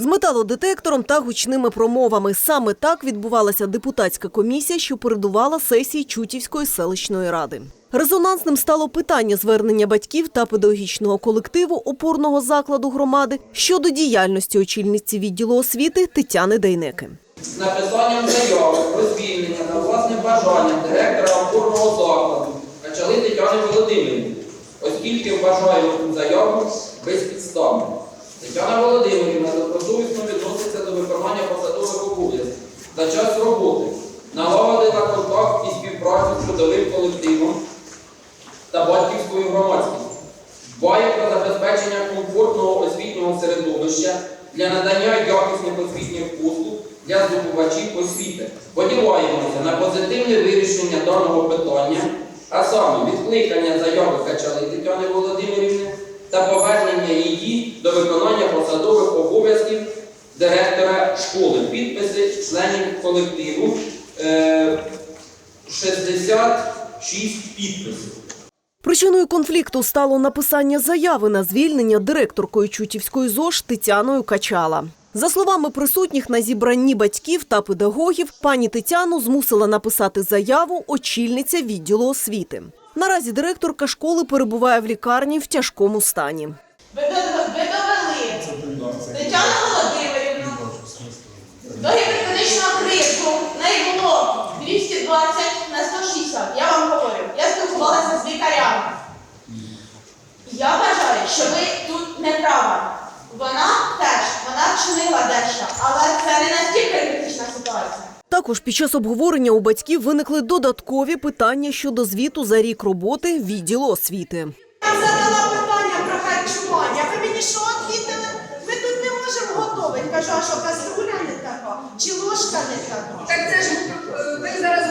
З металодетектором та гучними промовами саме так відбувалася депутатська комісія, що передувала сесії Чутівської селищної ради. Резонансним стало питання звернення батьків та педагогічного колективу опорного закладу громади щодо діяльності очільниці відділу освіти Тетяни Дейнеки. з написанням заяви про звільнення на власне бажання директора опорного закладу Качали Тетяни Володимирівни, оскільки вважаю заяву безпідставною. Тетяна Володимирівна добросовісно відноситься до виконання посадових обов'язків за час роботи, налагодила контакт і співпрацю з трудовим колективом та батьківською громадськістю. Дбає про забезпечення комфортного освітнього середовища для надання якісних освітніх послуг для здобувачів освіти. Сподіваємося на позитивне вирішення даного питання, а саме відкликання заяви Качали Тетяни Володимирівни та повернення до виконання посадових обов'язків директора школи. Підписи членів колективу е, 66 підписів. Причиною конфлікту стало написання заяви на звільнення директоркою Чутівської ЗОЖ Тетяною Качала. За словами присутніх на зібранні батьків та педагогів, пані Тетяну змусила написати заяву очільниця відділу освіти. Наразі директорка школи перебуває в лікарні в тяжкому стані. Тетяну Володимирівну до гіпертонічного крику. В неї було 220 на 160. Я вам говорю. Я спілкувалася з лікарями. Я вважаю, що ви тут не права. Вона теж, вона вчинила дещо, але це не настільки критична ситуація. Також під час обговорення у батьків виникли додаткові питання щодо звіту за рік роботи відділу освіти. Я задала питання про харчування. Ви мені що відповіли? Ми тут не можемо а що каструля не така? Чи ложка не така? Так це ж е, ви зараз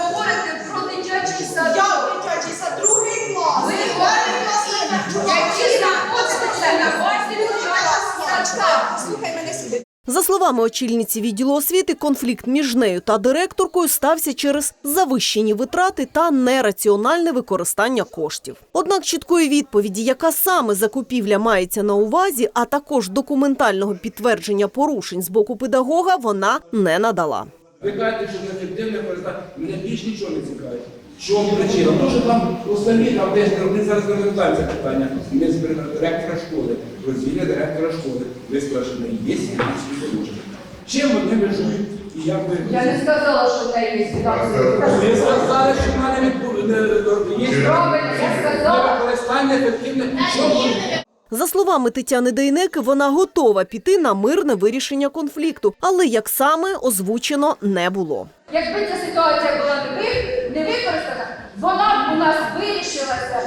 словами очільниці відділу освіти, конфлікт між нею та директоркою стався через завищені витрати та нераціональне використання коштів. Однак чіткої відповіді, яка саме закупівля мається на увазі, а також документального підтвердження порушень з боку педагога, вона не надала. Ви кажете, що неефективне користування. Мене більш нічого не цікавить. Чому причина? Тому що там у самі там десь вони зараз не це питання. Ми з директора школи, розвілля директора школи. Ви сказали, є фінансові положення. Чим вони межують і як ви... Я не сказала, що в неї є фінансові Ви сказали, що в мене відбу- є Правильно, я сказала. використання ефективне. Чому? За словами Тетяни Дейнеки, вона готова піти на мирне вирішення конфлікту, але як саме озвучено не було. Якби ця ситуація була не, ви- не використана, вона б у нас вирішилася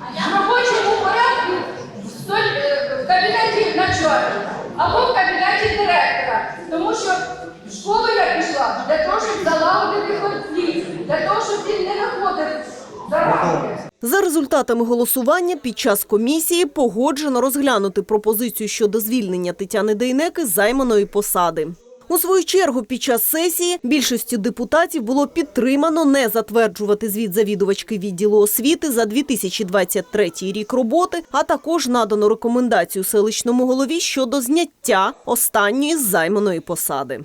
в робочому порядку в, столь- е, в кабінеті начальника або в кабінеті директора. Тому що в школу я пішла для того, щоб залагодити конфлікт, для того, щоб він не виходив за рамки. За результатами голосування під час комісії погоджено розглянути пропозицію щодо звільнення Тетяни Дейнеки з займаної посади. У свою чергу, під час сесії більшістю депутатів було підтримано не затверджувати звіт завідувачки відділу освіти за 2023 рік роботи, а також надано рекомендацію селищному голові щодо зняття останньої з займаної посади.